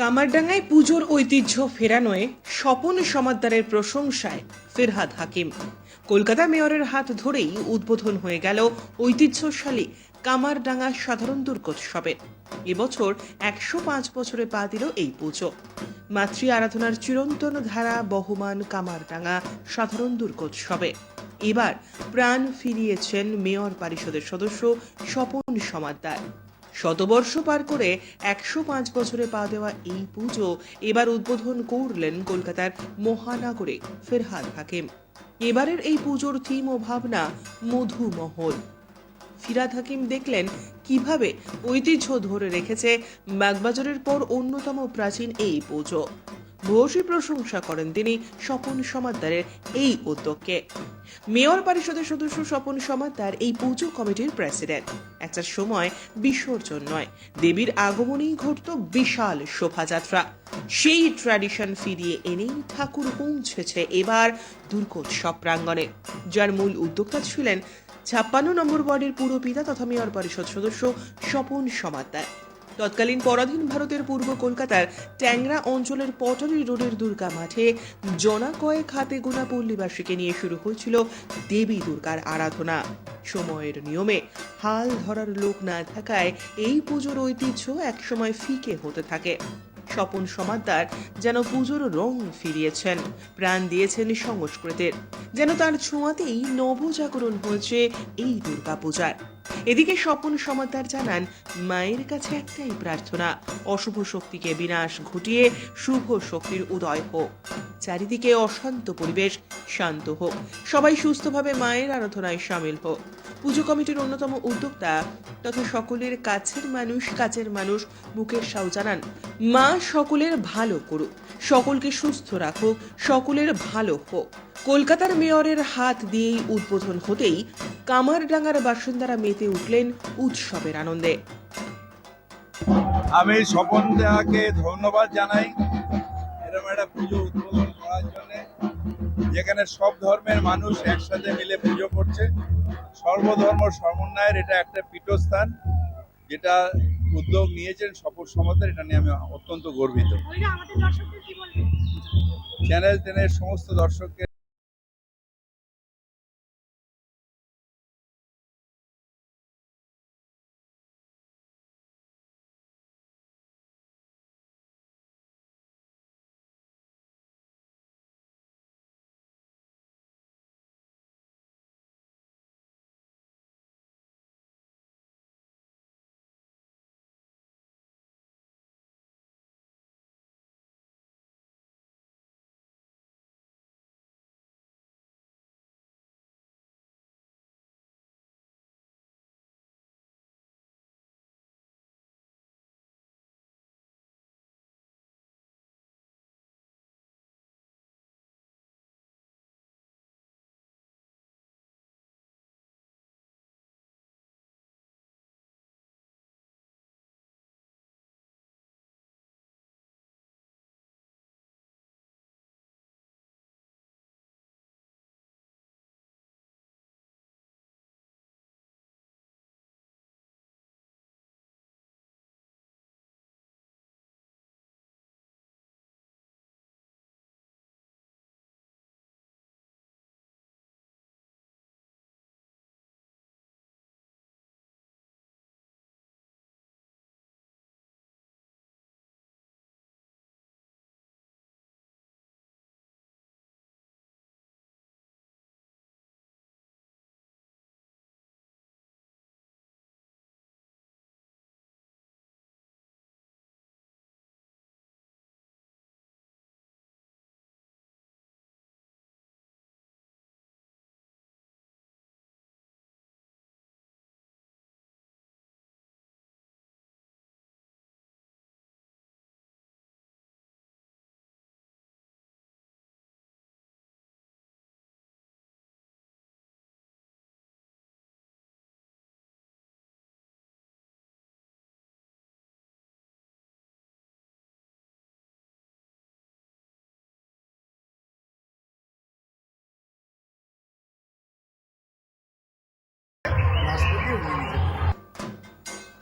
কামারডাঙ্গায় পুজোর ঐতিহ্য ফেরানোয় স্বপন সমাদ্দারের প্রশংসায় ফিরহাদ হাকিম। কলকাতা মেয়রের হাত ধরেই উদ্বোধন হয়ে গেল ঐতিহ্যশালী কামারডাঙ্গা সাধারণ দুর্গোৎসবের এবছর একশো পাঁচ বছরে পা দিল এই পুজো। মাতৃ আরাধনার চিরন্তন ধারা বহমান কামারডাঙ্গা সাধারণ দুর্গোৎসবে। এবার প্রাণ ফিরিয়েছেন মেয়র পরিষদের সদস্য স্বপন সমাদ্দার শতবর্ষ পার করে একশো পাঁচ বছরে পা দেওয়া এই পুজো এবার উদ্বোধন করলেন কলকাতার মহানগরে ফেরহাদ হাকিম। এবারের এই পুজোর থিম ও ভাবনা মধুমহল। ফিরাদ হাকিম দেখলেন কীভাবে ঐতিহ্য ধরে রেখেছে বাগবাজারের পর অন্যতম প্রাচীন এই পুজো। ভূয়সী প্রশংসা করেন তিনি স্বপন সমাদ্দারের এই উদ্যোগকে। মেয়র পরিষদের সদস্য স্বপন সমাদ্দার এই পুজো কমিটির প্রেসিডেন্ট। একটা সময় বিসর্জন নয়, দেবীর আগমনেই ঘটত বিশাল শোভাযাত্রা। সেই ট্র্যাডিশন ফিরিয়ে এনেই ঠাকুর পৌঁছেছে এবার দুর্গোৎসব প্রাঙ্গণে। যার মূল উদ্যোক্তা ছিলেন ছাপ্পান্ন নম্বর ওয়ার্ডের পুরপিতা তথা মেয়র পরিষদ সদস্য স্বপন সমাদ্দার। তৎকালীন পরাধীন ভারতের পূর্ব কলকাতার ট্যাংরা অঞ্চলের পটরি রোডের দুর্গা মাঠে জনা কয়েক হাতে গোনা পল্লীবাসীকে নিয়ে শুরু হয়েছিল দেবী দুর্গার আরাধনা। সময়ের নিয়মে হাল ধরার লোক না থাকায় এই পুজোর ঐতিহ্য একসময় ফিকে হতে থাকে। স্বপন সমাদ্দার যেন পুজোর রং ফিরিয়েছেন, প্রাণ দিয়েছেন সংস্কৃতির। যেন তার ছোঁয়াতেই নবজাগরণ হয়েছে এই দুর্গা পূজার এদিকে স্বপন সমাদার জানান, মায়ের কাছে একটাই প্রার্থনা, অশুভ শক্তিকে বিনাশ ঘটিয়ে শুভ শক্তির উদয় হোক। চারিদিকে অশান্ত পরিবেশ, শান্ত হোক। সবাই সুস্থভাবে মায়ের আরাধনায় সামিল হোক। পুজো কমিটির অন্যতম উদ্যোক্তা তথা সকলের কাছের মানুষ কাছের মানুষ মুকেশ সাউ জানান, মা সকলের ভালো করুক, সকলকে সুস্থ রাখুক, সকলের ভালো হোক। কলকাতার মেয়রের হাত দিয়েই উদ্বোধন হতেই কামারডাঙ্গার বাসিন্দারা মেতে উঠলেন উৎসবের আনন্দে। আমি স্বপন দেহাকে ধন্যবাদ জানাই। এরকম একটা পুজো উদ্বোধন যেখানে সব ধর্মের মানুষ একসাথে মিলে পুজো করছে। সর্বধর্ম সমন্বয়ের এটা একটা পীঠস্থান যেটা উদ্যোগ নিয়েছেন সপর সমাজের এটা নিয়ে আমি অত্যন্ত গর্বিত। চ্যানেল টেনের সমস্ত দর্শককে